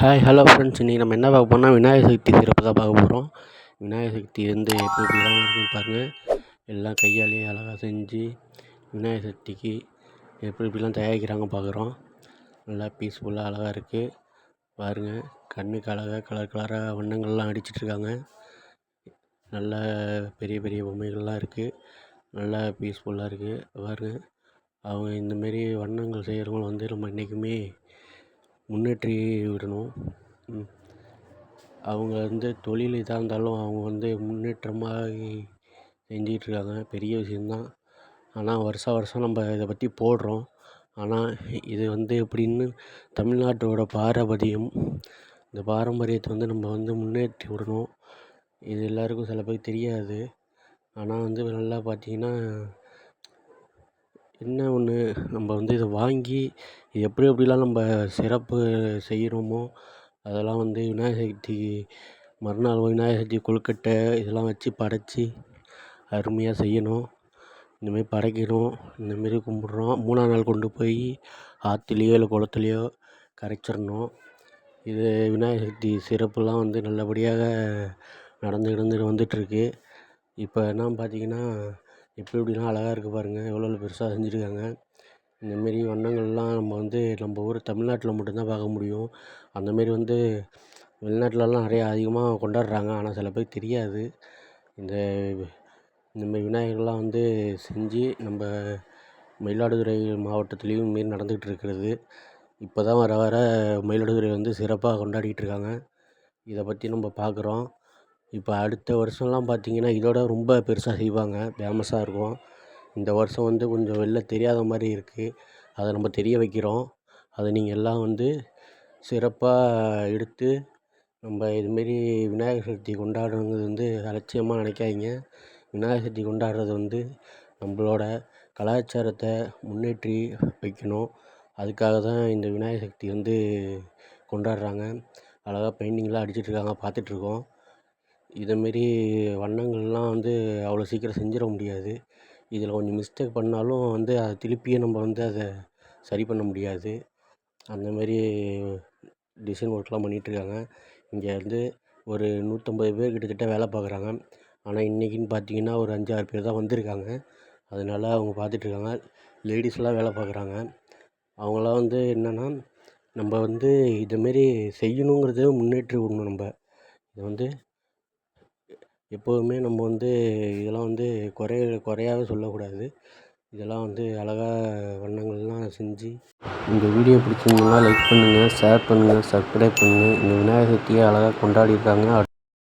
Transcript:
Hi hello friends இன்றைக்கி நம்ம என்ன பார்க்க போனால் விநாயகர் சதுர்த்தி சிறப்பு தான் பார்க்க போகிறோம் விநாயகர் சதுர்த்தி வந்து எப்படி எப்படிலாம் இருக்குன்னு பாருங்கள் எல்லாம் கையாலேயே அழகாக செஞ்சு விநாயகர் சதுர்த்திக்கு எப்படி எப்படிலாம் தயாரிக்கிறாங்க பார்க்குறோம். நல்லா பீஸ்ஃபுல்லாக அழகாக இருக்குது பாருங்கள் கண்ணுக்கு அழகாக கலர் கலராக வண்ணங்கள்லாம் அடிச்சிட்ருக்காங்க நல்ல பெரிய பெரிய பொம்மைகள்லாம் இருக்குது நல்லா பீஸ்ஃபுல்லாக இருக்குது பாருங்கள் அவங்க இந்தமாரி வண்ணங்கள் செய்கிறவங்கள வந்து நம்ம என்றைக்குமே முன்னேற்றி விடணும். அவங்க வந்து தொழில் இதாக இருந்தாலும் அவங்க வந்து முன்னேற்றமாகி செஞ்சிகிட்ருக்காங்க பெரிய விஷயந்தான். ஆனால் வருஷா வருஷம் நம்ம இதை பற்றி போடுறோம். ஆனால் இது வந்து எப்படின்னு தமிழ்நாட்டோட பாரம்பரியம். இந்த பாரம்பரியத்தை வந்து நம்ம வந்து முன்னேற்றி விடணும். இது எல்லாருக்கும் சில பேருக்கு தெரியாது. ஆனால் வந்து நல்லா பார்த்தீங்கன்னா என்ன ஒன்று நம்ம வந்து இதை வாங்கி இது எப்படி எப்படிலாம் நம்ம சிறப்பு செய்கிறோமோ அதெல்லாம் வந்து விநாயகர் சதுர்த்திக்கு மறுநாள் விநாயகர் சதுர்த்தி கொழுக்கட்டை இதெல்லாம் வச்சு படைச்சி அருமையாக செய்யணும். இந்தமாரி படைக்கணும் இந்தமாரி கும்பிட்றோம். மூணாம் நாள் கொண்டு போய் ஆற்றுலையோ இல்லை குளத்துலையோ கரைச்சிடணும். இது விநாயகர் சதுர்த்தி சிறப்புலாம் வந்து நல்லபடியாக நடந்து நடந்து வந்துட்டுருக்கு இப்போ என்ன பார்த்தீங்கன்னா எப்படி எப்படிலாம் அழகாக இருக்குது பாருங்கள் எவ்வளோ எவ்வளோ பெருசாக செஞ்சுருக்காங்க. இந்தமாரி வண்ணங்கள்லாம் நம்ம வந்து நம்ம ஊர் தமிழ்நாட்டில் மட்டும்தான் பார்க்க முடியும். அந்தமாரி வந்து வெளிநாட்டிலலாம் நிறையா அதிகமாக கொண்டாடுறாங்க. ஆனால் சில பேருக்கு தெரியாது. இந்த இந்தமாரி விநாயகர்லாம் வந்து செஞ்சு நம்ம மயிலாடுதுறை மாவட்டத்துலேயும் இதுமாரி நடந்துக்கிட்டு இருக்கிறது. இப்போ தான் வர வர மயிலாடுதுறை வந்து சிறப்பாக கொண்டாடிகிட்டு இருக்காங்க. இதை பற்றி நம்ம பார்க்குறோம். இப்போ அடுத்த வருஷம்லாம் பார்த்தீங்கன்னா இதோட ரொம்ப பெருசாக செய்வாங்க. ஃபேமஸாக இருக்கும். இந்த வருஷம் வந்து கொஞ்சம் வெளில தெரியாத மாதிரி இருக்குது அதை நம்ம தெரிய வைக்கிறோம். அதை நீங்கள் எல்லாம் வந்து சிறப்பாக எடுத்து நம்ம இதுமாரி விநாயகர் சதுர்த்தி கொண்டாடுறது வந்து அலட்சியமாக நினைக்காதீங்க. விநாயகர் சதுர்த்தி கொண்டாடுறது வந்து நம்மளோட கலாச்சாரத்தை முன்னேற்றி வைக்கணும். அதுக்காக தான் இந்த விநாயகர் சதுர்த்தி வந்து கொண்டாடுறாங்க. அழகாக பெயிண்டிங்லாம் அடிச்சிட்ருக்காங்க பார்த்துட்ருக்கோம் இதமாரி வண்ணங்கள்லாம் வந்து அவ்வளோ சீக்கிரம் செஞ்சிட முடியாது. இதில் கொஞ்சம் மிஸ்டேக் பண்ணாலும் வந்து அதை திருப்பியும் நம்ம வந்து அதை சரி பண்ண முடியாது. அந்தமாரி டிசைன் ஒர்க்லாம் பண்ணிகிட்ருக்காங்க இங்கே வந்து ஒரு நூற்றம்பது பேர் கிட்டத்தட்ட வேலை பார்க்குறாங்க. ஆனால் இன்றைக்கின்னு பார்த்தீங்கன்னா ஒரு அஞ்சாறு பேர் தான் வந்திருக்காங்க. அதனால அவங்க பார்த்துட்ருக்காங்க லேடிஸ்லாம் வேலை பார்க்குறாங்க. அவங்களாம் வந்து என்னென்னா நம்ம வந்து இதுமாரி செய்யணுங்கிறத முன்னேற்றி விடணும் நம்ம. இதை வந்து எப்போதுமே நம்ம வந்து இதெல்லாம் வந்து குறைய குறையாவே சொல்லக்கூடாது. இதெல்லாம் வந்து அழகாக வண்ணங்கள்லாம் செஞ்சு இந்த வீடியோ பிடிச்சிருந்ததுன்னா லைக் பண்ணுங்கள் ஷேர் பண்ணுங்கள் சப்ஸ்கிரைப் பண்ணுங்கள் இந்த விநாயகர் சதுர்த்தியை அழகாக கொண்டாடியிருக்காங்க